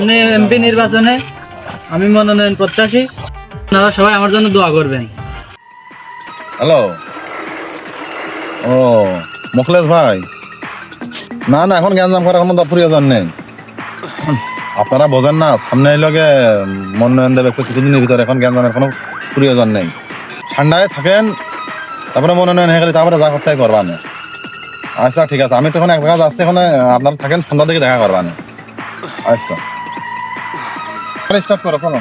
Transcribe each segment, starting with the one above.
সামনে এমপি নির্বাচনে আমি মনোনয়ন প্রত্যাশী। আপনারা সবাই আমার জন্য দোয়া করবেন। হ্যালো? ও মুখলেশ ভাই। না না, এখন গ্যাঞ্জাম করার কোনো প্রয়োজন নেই। আপনারা বোঝেন না, সামনে লগে মনোনয়ন দেবে কিছুদিনের ভিতরে, এখন গ্যাঞ্জামের কোনো প্রয়োজন নেই। ঠান্ডায় থাকেন, তারপরে মনোনয়ন হয়ে গেলে তারপরে যা করতে করবা আচ্ছা ঠিক আছে, আমি তো এখন এক জায়গায় যাচ্ছি, এখানে আপনারা থাকেন সন্ধ্যা থেকে দেখা করবা আচ্ছা। স্টার্ট করো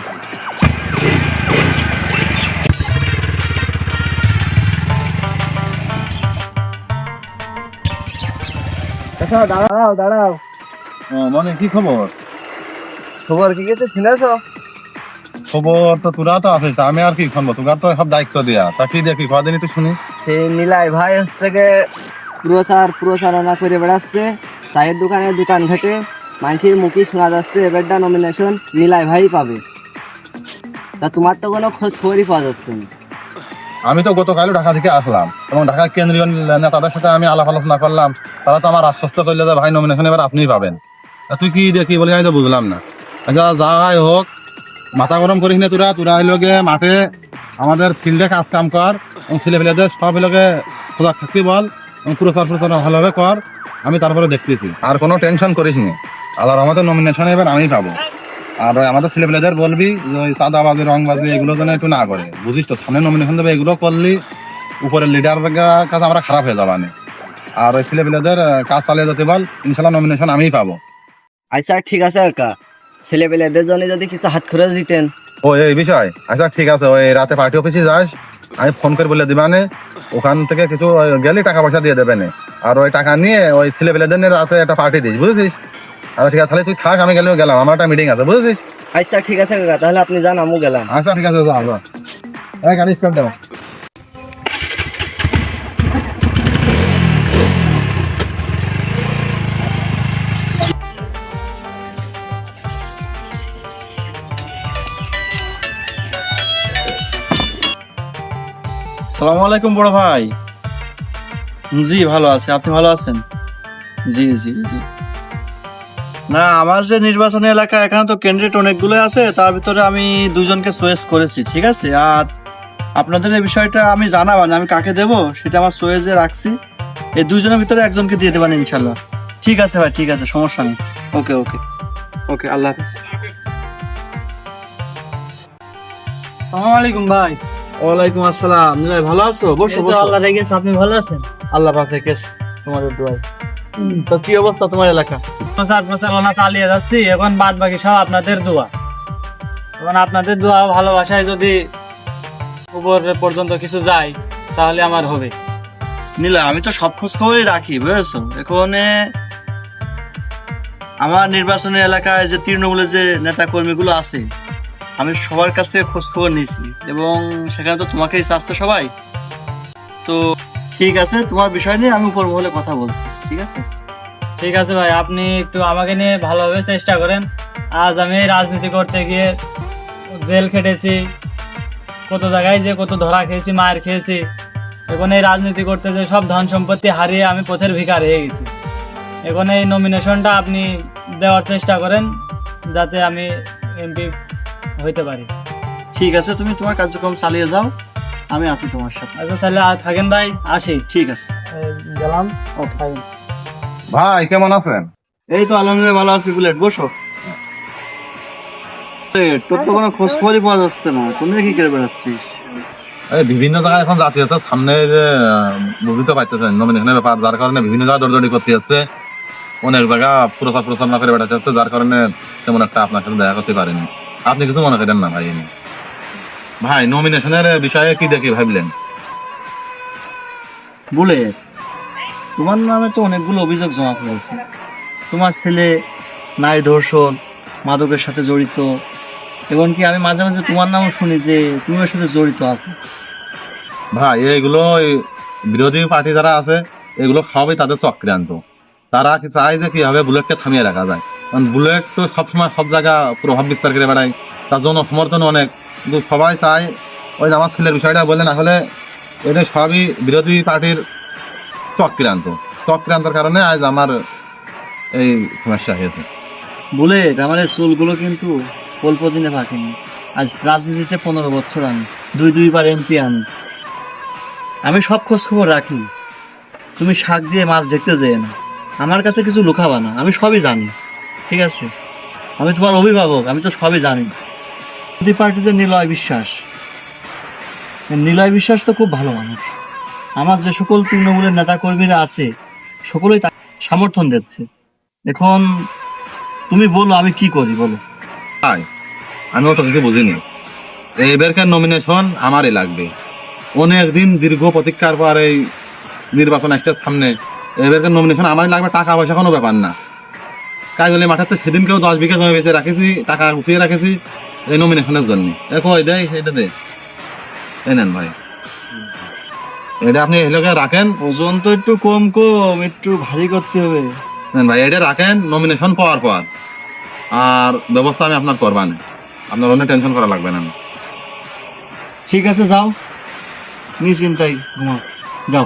আচ্ছা দাঁড়াও দাঁড়াও। মানে কি খবর? খবর কি? কিছু শুনেছো খবর তো তোরা তো আছিস আমি আর কি শুনব? তোর তো সব দায়িত্ব দেয়া। তা কি দেখি কদিন একটু শুনি। সেই নীলাই ভাই হচ্ছে প্রচার প্রচারণা করে বেড়াচ্ছে। চায়ের দোকানে দোকান ঘাটে। মানুষের মুখে শোনা যাচ্ছে এবারটা নমিনেশন নীলাই ভাই পাবে। তা তোমার তো কোনো খোঁজ খবরই পাওয়া যাচ্ছে আমি তো গতকাল ঢাকা থেকে আসলাম, এবং ঢাকা কেন্দ্রীয় নেতাদের সাথে আমি আলাপ আলোচনা করলাম, তারা তো আমার আশ্বস্ত করলে যে ভাই নমিনেশন এবার আপনিই পাবেন। তুই কি দেখি বলি আমি তো বুঝলাম না। আচ্ছা যা হয় হোক, মাথা গরম করিস না তোরা তোরা হইলগে মাঠে আমাদের ফিল্ডে কাজ কাম কর, এবং ছেলে পেলেদের সব হইলগে সজাগ থাকতে বল প্রচার প্রচার ভালোভাবে কর, আমি তারপরে দেখতেছি। আর কোনো টেনশন করিস নি। আল্লাহর আমাদের নমিনেশন এবার আমি পাবো। আর আমাদের ছেলেপেলেদের বলবি যে ওই সাদাবাজি রংবাজি এগুলো যেন একটু না করে। বুঝিস তো সামনে নমিনেশন দেবে এগুলো করলি উপরের লিডার কাছে আমরা খারাপ হয়ে যাবা না আর ওই ছেলেপেলেদের কাজ চালিয়ে যেতে বল ইনশাল্লাহ নমিনেশন আমিই পাবো। আচ্ছা ঠিক আছে কাকা ছেলে পেলেদের জন্য যদি কিছু হাত খরচ দিতেন। ও এই বিষয়। আচ্ছা ঠিক আছে ওই রাতে পার্টি অফিসে যাস আমি ফোন করে বলে দিবানে। ওখান থেকে কিছু গেলে টাকা পয়সা দিয়ে দেবে নে। আর ওই টাকা নিয়ে ওই ছেলেপেলেদের নিয়ে রাতে একটা পার্টি দিস বুঝেছিস আচ্ছা ঠিক আছে তাহলে তুই থাক আমি গেলেও গেলাম। আমার একটা মিটিং আছে বুঝেছিস? আচ্ছা ঠিক আছে কাকা তাহলে আপনি যান আমু গেলাম। আচ্ছা ঠিক আছে যাও গাড়ি স্টার্ট দাও। সালামু আলাইকুম বড় ভাই। জি ভালো আছে। আপনি ভালো আছেন? জি জি জি। না আমার যে নির্বাচনী এলাকা এখানে তো ক্যান্ডিডেট অনেকগুলো আছে তার ভিতরে আমি দুজনকে চয়েস করেছি ঠিক আছে? আর আপনাদের এই বিষয়টা আমি জানাবান আমি কাকে দেব সেটা আমার চয়েসে রাখছি। এই দুজনের ভিতরে একজনকে দিয়ে দেবেন ইনশাল্লাহ। ঠিক আছে ভাই ঠিক আছে সমস্যা নেই। ওকে ওকে। ওকে আল্লাহ হাফিজ। আসসালামু আলাইকুম ভাই। ওয়ালাইকুম আসসালাম। ভালো আছো? বসো বসো। আল্লাহ রেখেছে আপনি ভালো আছেন? আল্লাহ পাক রেখেছে তোমাদের দোয়ায়। তো কি অবস্থা তোমার এলাকা? প্রচার প্রচারণা চালিয়ে যাচ্ছি এখন বাদ বাকি সব আপনাদের দোয়া। এখন আপনাদের দোয়া ভালোবাসায় যদি উপর পর্যন্ত কিছু যায় তাহলে আমার হবে। নীলা আমি তো সব খোঁজ খবরই রাখি বুঝেছ? এখানে আমার নির্বাচনী এলাকায় যে তৃণমূলের যে নেতা কর্মীগুলো আছে আমি সবার কাছ থেকে খোঁজ খবর নিয়েছি। এবং সেখানে তো তোমাকেই চাচ্ছে সবাই। তো ঠিক আছে তোমার বিষয় নিয়ে আমি উপর মহলে কথা বলছি ঠিক আছে? ঠিক আছে ভাই আপনি একটু আমাকে নিয়ে ভালোভাবে চেষ্টা করেন। আজ আমি রাজনীতি করতে গিয়ে জেল খেটেছি কত জায়গায় যে কত ধরা খেয়েছি মায়ের খেয়েছি এখন এই রাজনীতি করতে যে সব ধন সম্পত্তি হারিয়ে আমি পথের ভিকার হয়ে গেছি। এখন এই নমিনেশনটা আপনি দেওয়ার চেষ্টা করেন যাতে আমি এমপি হইতে পারি। ঠিক আছে তুমি তোমার কার্যক্রম চালিয়ে যাও। আমি আছি তোমার সাথে। আচ্ছা তাহলে আর থাকেন ভাই আসি। ঠিক আছে। গেলাম। ভাই। কেমন আছেন? এই তো আলহামদুলিল্লাহ ভালো আছি বুলেট বসো। তোর তো কোনো খোঁজ খবরই পাওয়া যাচ্ছে না তুমি কি করে বেড়াচ্ছিস? বিভিন্ন জায়গায় এখন জাতি আছে সামনে যে বুঝতে পারতেছেন নমিনেশনের ব্যাপার যার কারণে বিভিন্ন জায়গায় দৌড়দৌড়ি করতে যাচ্ছে। অনেক জায়গা প্রচার প্রচারণা করে বেড়াতে যাচ্ছে যার কারণে তেমন একটা আপনার সাথে দেখা করতে পারেনি। আপনি কিছু মনে করেন না ভাই। ভাই নমিনেশনের বিষয়ে কি দেখি ভাবলেন? বুলেট তোমার নামে তো অনেকগুলো অভিযোগ জমা পড়েছে তোমার ছেলে নারী ধর্ষণ মাদকের সাথে জড়িত এমনকি আমি মাঝে মাঝে তোমার নামও শুনি যে তুমি ওর সাথে জড়িত আছো। ভাই এইগুলো বিরোধী পার্টি যারা আছে এগুলো সবই তাদের চক্রান্ত। তারা কি চায় যে কীভাবে বুলেটকে থামিয়ে রাখা যায়? কারণ বুলেট তো সবসময় সব জায়গা প্রভাব বিস্তার করে বেড়ায়। তার জন্য সমর্থন অনেক। কিন্তু সবাই চায় ওই আমার ছেলের বিষয়টা বললেন আসলে এটা সবই বিরোধী পার্টির চক্রান্ত। চক্রান্তর কারণে আজ আমার এই সমস্যা হয়েছে। বুলেট আমার এই চুলগুলো কিন্তু অল্প দিনে পাকেনি আজ রাজনীতিতে পনেরো বছর আমি, দুই দুইবার এমপি আমি। আমি সব খোঁজ খবর রাখি। তুমি শাক দিয়ে মাছ দেখতে যেয়ে না। আমার কাছে কিছু লুকাবা না। আমি সবই জানি। ঠিক আছে? আমি তোমার অভিভাবক, আমি তো সবই জানি। বিরোধী পার্টি যে নিলয় বিশ্বাস নিলয় বিশ্বাস তো খুব ভালো মানুষ। আমার যে সকল তৃণমূলের নেতা কর্মীরা আছে, সকলেই তাকে সমর্থন দিচ্ছে। এখন তুমি বলো, আমি কি করি, বলো। ভাই আমি অত কিছু বুঝিনি। এবারকার নমিনেশন আমারই লাগবে। অনেক দিন দীর্ঘ প্রতীক্ষার পর এই নির্বাচন একটা সামনে। এবারকার নমিনেশন আমারই লাগবে, টাকা পয়সা কোনো ব্যাপার না। কাজলি মাঠাতে সেদিনকেও দশ বিঘা জমি বেঁচে রাখেছি টাকা গুছিয়ে রাখেছি এই নমিনেশনের জন্য ওই দেয় এটা দে। এই নেন ভাই। এটা আপনি এলাকায় রাখেন। ওজন তো একটু কম কম একটু ভারী করতে হবে। নেন ভাই এটা রাখেন নমিনেশন পাওয়ার পর। আর ব্যবস্থা আমি আপনার করবান। আপনার অন্য টেনশন করা লাগবে না ঠিক আছে যাও। নিশ্চিন্তাই ঘুমাও। যাও।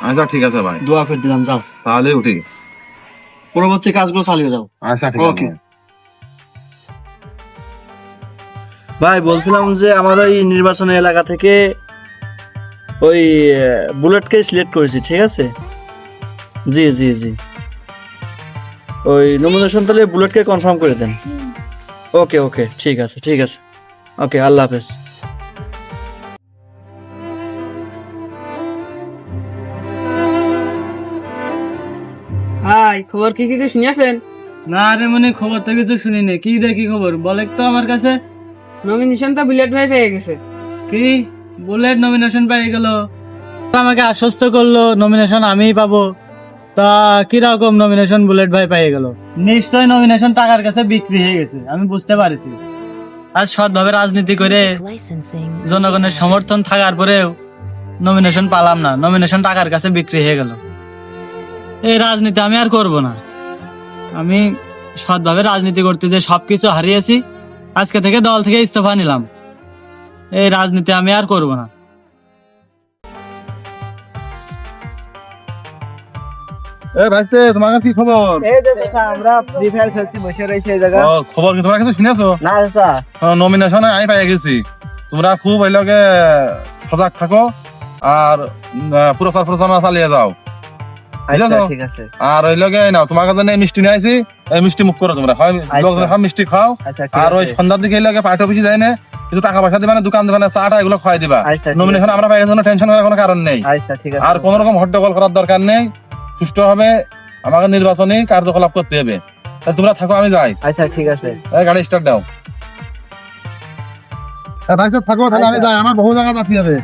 আচ্ছা ঠিক আছে ভাই। দোয়া করে দিলাম যাও। তাহলে উঠি। পরবর্তী কাজগুলো চালিয়ে যাও। আচ্ছা ঠিক আছে। ভাই বলছিলাম যে আমার ওই নির্বাচনী এলাকা থেকে ওই বুলেটকে সিলেক্ট করেছি ঠিক আছে? জি জি জি। ওই নমিনেশন তাহলে বুলেটকে কনফার্ম করে দেন। ওকে ওকে ঠিক আছে ঠিক আছে। ওকে আল্লাহ হাফেজ। হাই খবর কি কিছু শুনেছেন না রে মনে খবর তো কিছু শুনিনি। কি দেখি খবর? বলে তো আমার কাছে। নমিনেশন তো বুলেট ভাই পেয়ে গেছে। কি? বুলেট নমিনেশন পেয়ে গেল। আমাকে আশ্বস্ত করল নমিনেশন আমিই পাবো। তা কীরকম নমিনেশন বুলেট ভাই পেয়ে গেল? নিশ্চয় নমিনেশন টাকার কাছে বিক্রি হয়ে গেছে আমি বুঝতে পারছি। আজ সৎভাবে রাজনীতি করে জনগণের সমর্থন থাকার পরেও নমিনেশন পালাম না। নমিনেশন টাকার কাছে বিক্রি হয়ে গেল। এই রাজনীতি আমি আর করব না। আমি সৎভাবে রাজনীতি করতে যে সবকিছু হারিয়েছি আজকে থেকে দল থেকে ইস্তফা নিলাম। এই রাজনীতি আমি আর করব না। এ ভাইস্তে তোমার কাছে কি খবর? এই যে চাচা, আমরা ফ্রি ফায়ার খেলছি বসে রয়েছে এই জায়গা ও, খবর কি তোমার কাছে শুনেছো? না চাচা নমিনেশনে আমি পাই গেছি। তোমরা খুব ওই লগে সজাগ থাকো আর প্রচার প্রচারণা চালিয়ে যাও। আচ্ছা? ঠিক আছে। আর ওই লগে নাও তোমার কাছে মিষ্টি নিয়ে আইছি এই মিষ্টি মুখ করো তোমরা। হয় লোকজন সব মিষ্টি খাও আচ্ছা আর ওই সন্ধ্যার দিকে লগে পার্টি অফিসে যায় না কিছু টাকা পয়সা দিবা না দোকান দিবা না চাটা এগুলো খাওয়াই দিবা। আচ্ছা নমিনেশন আমরা পাই জন্য টেনশন করার কোনো কারণ নেই। আছে। আচ্ছা ঠিক আছে। আর কোন রকম হট্টগোল করার দরকার নেই। সুষ্ঠুভাবে আমাকে নির্বাচনী কার্যকলাপ করতে হবে। তাহলে তোমরা থাকো আমি যাই। আচ্ছা ঠিক আছে। গাড়ি স্টার্ট দাও। ভাই স্যার থাকো তাহলে আমি যাই। আমার বহু জায়গা যাতে হবে